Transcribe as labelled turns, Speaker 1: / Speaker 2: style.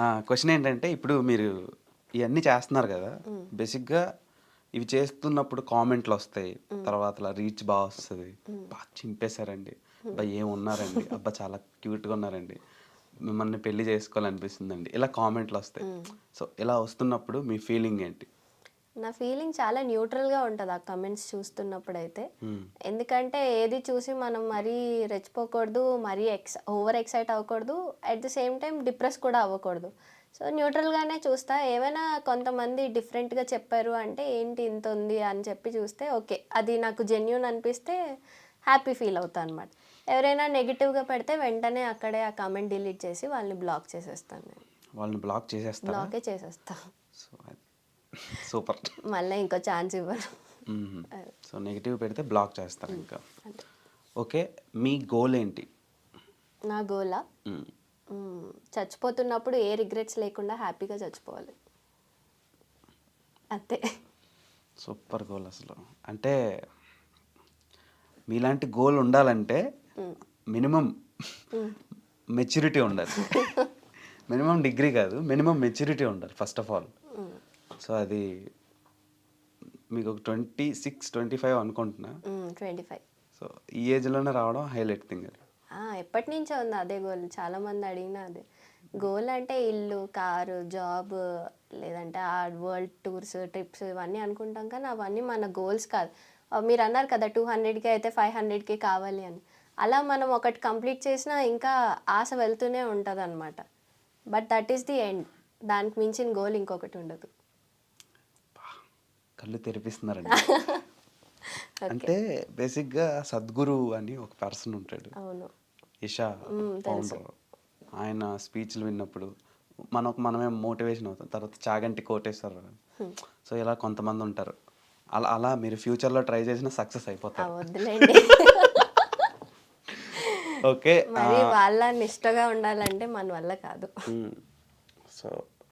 Speaker 1: Question ఏంటంటే ఇప్పుడు మీరు ఇవన్నీ చేస్తున్నారు కదా బేసిక్గా ఇవి చేస్తున్నప్పుడు కామెంట్లు వస్తాయి. తర్వాత రీచ్ బాగా వస్తుంది. బాగా చింపేశారండి. అబ్బా ఏం ఉన్నారండి? అబ్బా చాలా క్యూట్గా ఉన్నారండి. మిమ్మల్ని పెళ్ళి చేసుకోవాలనిపిస్తుందండి. ఇలా కామెంట్లు వస్తాయి. సో ఇలా వస్తున్నప్పుడు మీ ఫీలింగ్ ఏంటి?
Speaker 2: నా ఫీలింగ్ చాలా న్యూట్రల్గా ఉంటుంది ఆ కమెంట్స్ చూస్తున్నప్పుడు అయితే
Speaker 1: మ్మ్.
Speaker 2: ఎందుకంటే ఏది చూసి మనం మరీ రెచ్చిపోకూడదు మరీ ఎక్స్ ఓవర్ ఎక్సైట్ అవ్వకూడదు at the same time depress కూడా అవ్వకూడదు. సో న్యూట్రల్గానే చూస్తా. ఏమైనా కొంతమంది డిఫరెంట్గా చెప్పారు అంటే ఏంటి ఇంత ఉంది అని చెప్పి చూస్తే ఓకే అది నాకు జెన్యున్ అనిపిస్తే హ్యాపీ ఫీల్ అవుతాను అనమాట ఎవరైనా నెగిటివ్గా పెడితే వెంటనే అక్కడే ఆ కామెంట్ డిలీట్ చేసి వాళ్ళని బ్లాక్ చేసేస్తాను నేను.
Speaker 1: వాళ్ళని బ్లాక్ చేసేస్తారా?
Speaker 2: బ్లాకే చేసేస్తాను
Speaker 1: సో సూపర్.
Speaker 2: మళ్ళీ ఇంకో ఛాన్స్ ఇవ్వను.
Speaker 1: సో నెగిటివ్ పెడితే బ్లాక్ చేస్తారు ఇంకా. ఓకే మీ గోల్ ఏంటి?
Speaker 2: నా గోలా. చచ్చిపోతున్నప్పుడు ఏ రిగ్రెట్స్ లేకుండా హ్యాపీగా చచ్చిపోవాలి. అంతే.
Speaker 1: సూపర్ గోల్ అసలు. అంటే మీలాంటి గోల్ ఉండాలంటే మినిమం మెచ్యూరిటీ ఉండాలి. మినిమం డిగ్రీ కాదు మినిమం మెచ్యూరిటీ ఉండాలి ఫస్ట్ ఆఫ్ ఆల్ సో అది మీకు ఒక ట్వంటీ సిక్స్ ట్వంటీ ఫైవ్ అనుకుంటున్నా.
Speaker 2: Twenty five.
Speaker 1: సో ఈ ఏజ్లోనే రావడం హైలైట్ థింగ్ అది.
Speaker 2: ఎప్పటి నుంచో ఉంది అదే గోల్. చాలా మంది అడిగిన అదే. గోల్ అంటే ఇల్లు కారు జాబ్ లేదంటే ఆ వరల్డ్ టూర్స్ ట్రిప్స్ ఇవన్నీ అనుకుంటాం కానీ అవన్నీ మన గోల్స్ కాదు. మీరు అన్నారు కదా టూ హండ్రెడ్కి అయితే ఫైవ్ హండ్రెడ్కి కావాలి అని. అలా మనం ఒకటి కంప్లీట్ చేసినా ఇంకా ఆశ వెళ్తూనే ఉంటుంది అనమాట but that is the end. దానికి మించిన గోల్ ఇంకొకటి ఉండదు.
Speaker 1: కళ్ళు తెరిపిస్తున్నారండి. అంటే బేసిక్గా సద్గురు అని ఒక పర్సన్ ఉంటాడు. ఇషా ఫౌండర్ ఆయన స్పీచ్లు విన్నప్పుడు మనకు మనమే మోటివేషన్ అవుతాం. తర్వాత చాగంటి కోటేశ్వరరావు సో ఇలా కొంతమంది ఉంటారు. అలా అలా మీరు ఫ్యూచర్లో ట్రై చేసిన సక్సెస్ అయిపోతారు. ఓకే
Speaker 2: వాళ్ళ నిష్టగా ఉండాలంటే మన వల్ల కాదు.
Speaker 1: సో